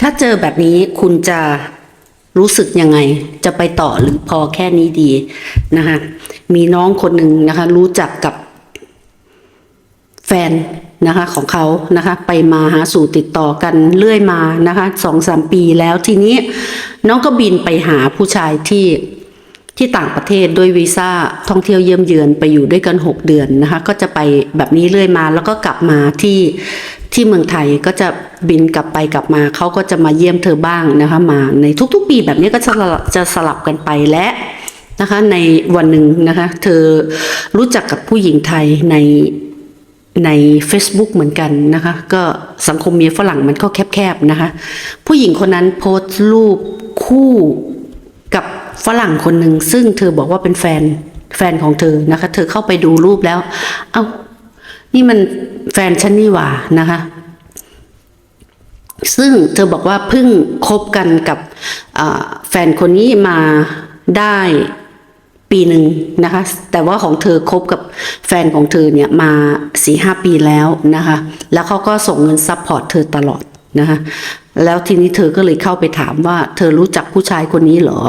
ถ้าเจอแบบนี้คุณจะรู้สึกยังไง จะไปต่อหรือพอแค่นี้ดีนะคะมีน้องคนหนึ่งนะคะ รู้จักกับแฟนนะคะของเขานะคะ ไปมาหาสู่ติดต่อกันเรื่อยมานะคะสองสามปีแล้วทีนี้น้องก็บินไปหาผู้ชายที่ ที่ต่างประเทศด้วยวีซ่าท่องเที่ยวเยี่ยมเยือนไปอยู่ด้วยกัน 6 เดือนนะคะก็จะไปแบบนี้เรื่อยมาแล้วก็กลับมาที่ที่เมืองไทยก็จะบินกลับไปกลับมาเขาก็จะมาเยี่ยมเธอบ้างนะคะมาในทุกๆ ปีแบบนี้ก็จะสลับจะสลับกันไปและนะคะในวันหนึ่งนะคะเธอรู้จักกับผู้หญิงไทยในใน Facebook เหมือนกันนะคะก็สังคมเมียฝรั่งมันก็แคบๆนะคะผู้หญิงคนนั้นโพสต์รูปคู่ ฝรั่งคนหนึ่งซึ่งเธอบอกว่าเป็นแฟนแฟนของเธอนะคะ เธอเข้าไปดูรูปแล้ว เอ้า นี่มันแฟนฉันนี่หว่านะคะ ซึ่งเธอบอกว่าเพิ่งคบกันกับแฟนคนนี้มาได้ปีหนึ่งนะคะ แต่ว่าของเธอคบกับแฟนของเธอเนี่ยมาสี่ห้าปีแล้วนะคะ แล้วเขาก็ส่งเงินซัพพอร์ตเธอตลอดนะคะ แล้วทีนี้เธอก็เลยเข้าไปถามว่า เธอรู้จักผู้ชายคนนี้เหรอ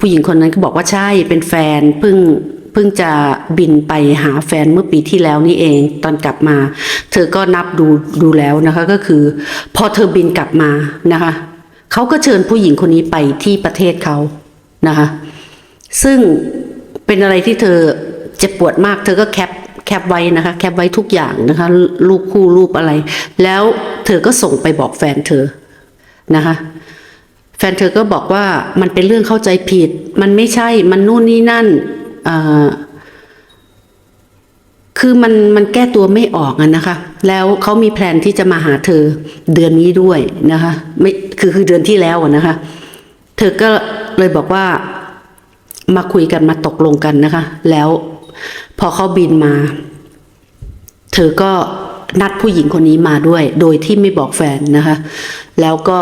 ผู้หญิงคนนั้นก็บอกว่าใช่เป็นแฟนเพิ่งเพิ่งจะบินไปหาแฟนเมื่อปีที่แล้วนี่เองตอนกลับมา เธอก็นับดูดูแล้วนะคะก็คือ พอเธอบินกลับมานะคะเขาก็เชิญผู้หญิงคนนี้ไปที่ประเทศเขานะคะซึ่งเป็นอะไรที่เธอเจ็บปวดมาก เธอก็แคปแคปไว้นะคะ แคปไว้ทุกอย่างนะคะรูปคู่รูปอะไร แล้วเธอก็ส่งไปบอกแฟนเธอนะคะ แฟนเธอก็บอกว่ามันเป็นเรื่องเข้าใจผิด มันไม่ใช่มันนู่นนี่นั่นคือมันมันแก้ตัวไม่ออกอะนะคะ แล้วเขามีแพลนที่จะมาหาเธอเดือนนี้ด้วยนะคะ ไม่คือคือเดือนที่แล้วอะนะคะ เธอก็เลยบอกว่ามาคุยกันมาตกลงกันนะคะ แล้วพอเขาบินมา เธอก็นัดผู้หญิงคนนี้มาด้วย โดยที่ไม่บอกแฟนนะคะ แล้วก็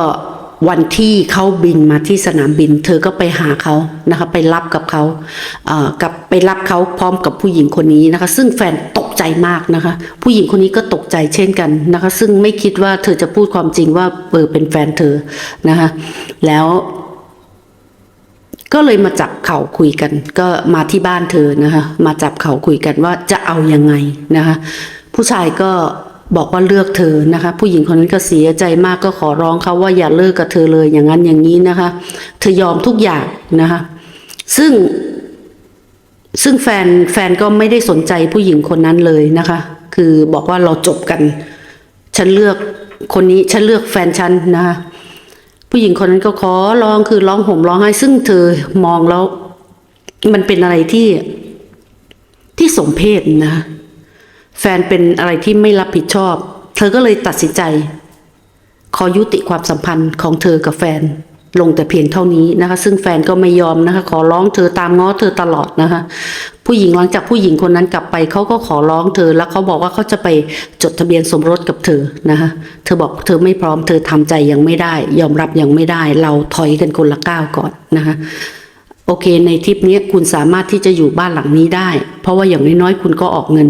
วันที่เขาบินมาที่สนามบิน เธอก็ไปหาเขานะคะไปรับกับเขาเอ่อกับไปรับเขาพร้อมกับผู้หญิงคนนี้นะคะ ซึ่งแฟนตกใจมากนะคะ ผู้หญิงคนนี้ก็ตกใจเช่นกันนะคะ ซึ่งไม่คิดว่าเธอจะพูดความจริงว่าเออเป็นแฟนเธอนะคะแล้วก็เลยมาจับเข่าคุยกัน ก็มาที่บ้านเธอนะคะ มาจับเข่าคุยกันว่าจะเอายังไงนะคะ ผู้ชายก็ บอกว่าเลือกเธอนะคะ ผู้หญิงคนนั้นก็เสียใจมากก็ขอร้องเขาว่าอย่าเลิกกับเธอเลยอย่างนั้นอย่างนี้นะคะ เธอยอมทุกอย่างนะคะ ซึ่ง ซึ่งแฟนแฟนก็ไม่ได้สนใจผู้หญิงคนนั้นเลยนะคะ คือบอกว่าเราจบกัน ฉันเลือกคนนี้ฉันเลือกแฟนฉันนะคะผู้หญิงคนนั้นก็ขอร้องคือร้องห่มร้องไห้ ซึ่งเธอมองแล้ว มันเป็นอะไรที่ที่สมเพศนะ แฟนเป็นอะไรที่ไม่รับผิดชอบ เธอก็เลยตัดสินใจ ขอยุติความสัมพันธ์ของเธอกับแฟน ลงแต่เพียงเท่านี้นะคะ ซึ่งแฟนก็ไม่ยอมนะคะ ขอร้องเธอตามง้อเธอตลอดนะคะ ผู้หญิงหลังจากผู้หญิงคนนั้นกลับไปเขาก็ขอร้องเธอ แล้วเขาบอกว่าเขาจะไปจดทะเบียนสมรสกับเธอนะคะ เธอบอกเธอไม่พร้อม เธอทำใจยังไม่ได้ ยอมรับยังไม่ได้ เราถอยกันคนละก้าวก่อนนะคะโอเคในทริปนี้คุณสามารถที่จะอยู่บ้านหลังนี้ได้ เพราะว่าอย่างน้อยๆ คุณก็ออกเงิน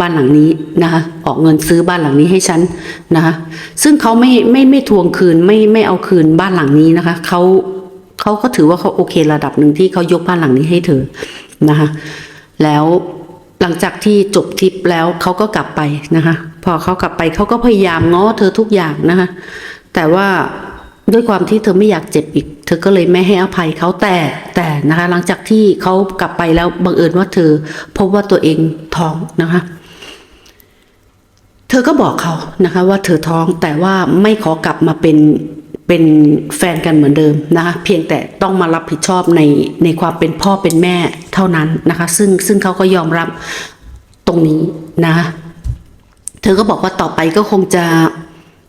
บ้านหลังนี้นะคะออกเงินซื้อบ้านหลังนี้ให้ฉันนะคะซึ่งเขาไม่ไม่ไม่ทวงคืนไม่ไม่เอาคืนบ้านหลังนี้นะคะเขาเขาก็ถือว่าเขาโอเคระดับหนึ่งที่เขายกบ้านหลังนี้ให้เธอนะคะแล้วหลังจากที่จบทริปแล้วเขาก็กลับไปนะคะ พอเขากลับไปเขาก็พยายามง้อเธอทุกอย่างนะคะ แต่ว่าด้วยความที่เธอไม่อยากเจ็บอีก เธอก็เลยไม่ให้อภัยเขาแต่แต่นะคะ หลังจากที่เขากลับไปแล้วบังเอิญว่าเธอพบว่าตัวเองท้องนะคะ ธอก็บอกเขานะคะว่าเธอท้องแต่ว่าไม่ขอกลับมาเป็นเป็นแฟนกันเหมือนเดิมนะคะเพียงแต่ต้องมารับผิดชอบในในความเป็นพ่อเป็นแม่เท่านั้นนะคะซึ่งซึ่งเขาก็ยอมรับตรงนี้นะคะเธอก็บอกว่าต่อไปก็คงจะ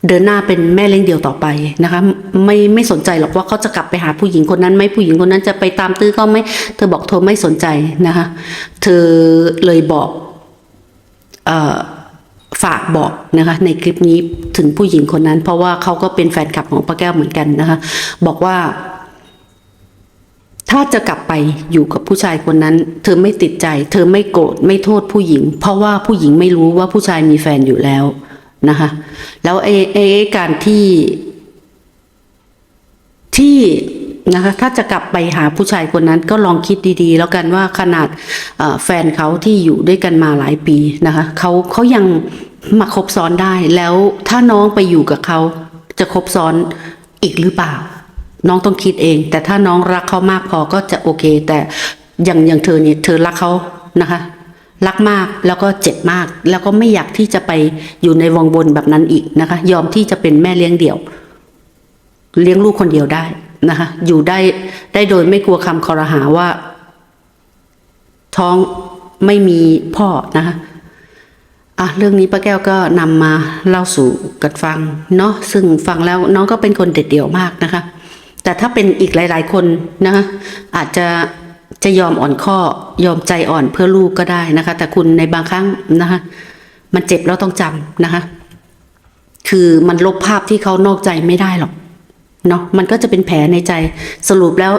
เดินหน้าเป็นแม่เลี้ยงเดี่ยวต่อไปนะคะไม่ไม่สนใจหรอกว่าเขาจะกลับไปหาผู้หญิงคนนั้นไหมผู้หญิงคนนั้นจะไปตามตื้อเขาไหมเธอบอกเธอไม่สนใจนะคะเธอเลยบอกเอ่อ ฝากบอกนะคะ ในคลิปนี้ถึงผู้หญิงคนนั้น เพราะว่าเขาก็เป็นแฟนคลับของป้าแก้วเหมือนกันนะคะ บอกว่า ถ้าจะกลับไปอยู่กับผู้ชายคนนั้น เธอไม่ติดใจ เธอไม่โกรธไม่โทษผู้หญิง เพราะว่าผู้หญิงไม่รู้ว่าผู้ชายมีแฟนอยู่แล้วนะคะ แล้วไอ้ไอ้การที่ที่นะคะถ้าจะกลับไปหาผู้ชายคนนั้นก็ลองคิดดีๆ แล้วกันว่าขนาดแฟนเขาที่อยู่ด้วยกันมาหลายปีนะคะเขาเขายัง มาคบซ้อนได้แล้วถ้าน้องไปอยู่กับเขาจะคบซ้อนอีกหรือเปล่า น้องต้องคิดเอง แต่ถ้าน้องรักเขามากพอก็จะโอเค แต่อย่างอย่างเธอเนี่ยเธอรักเขานะคะ รักมากแล้วก็เจ็บมาก แล้วก็ไม่อยากที่จะไปอยู่ในวงวนแบบนั้นอีกนะคะ ยอมที่จะเป็นแม่เลี้ยงเดี่ยว เลี้ยงลูกคนเดียวได้นะคะ อยู่ได้ได้โดยไม่กลัวคำคอรหาว่า ท้องไม่มีพ่อนะคะ อะเรื่องนี้ป้าแก้วก็นำมาเล่าสู่กันฟังเนาะซึ่งฟังแล้วน้องก็เป็นคนเด็ดเดี่ยวมากนะคะ แต่ถ้าเป็นอีกหลาย ๆ คนนะคะอาจจะจะยอมอ่อนข้อยอมใจอ่อนเพื่อลูกก็ได้นะคะ แต่คุณในบางครั้งนะคะมันเจ็บแล้วต้องจำนะคะ คือมันลบภาพที่เขานอกใจไม่ได้หรอกเนาะมันก็จะเป็นแผลในใจสรุปแล้ว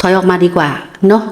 ถอยออกมาดีกว่าเนาะ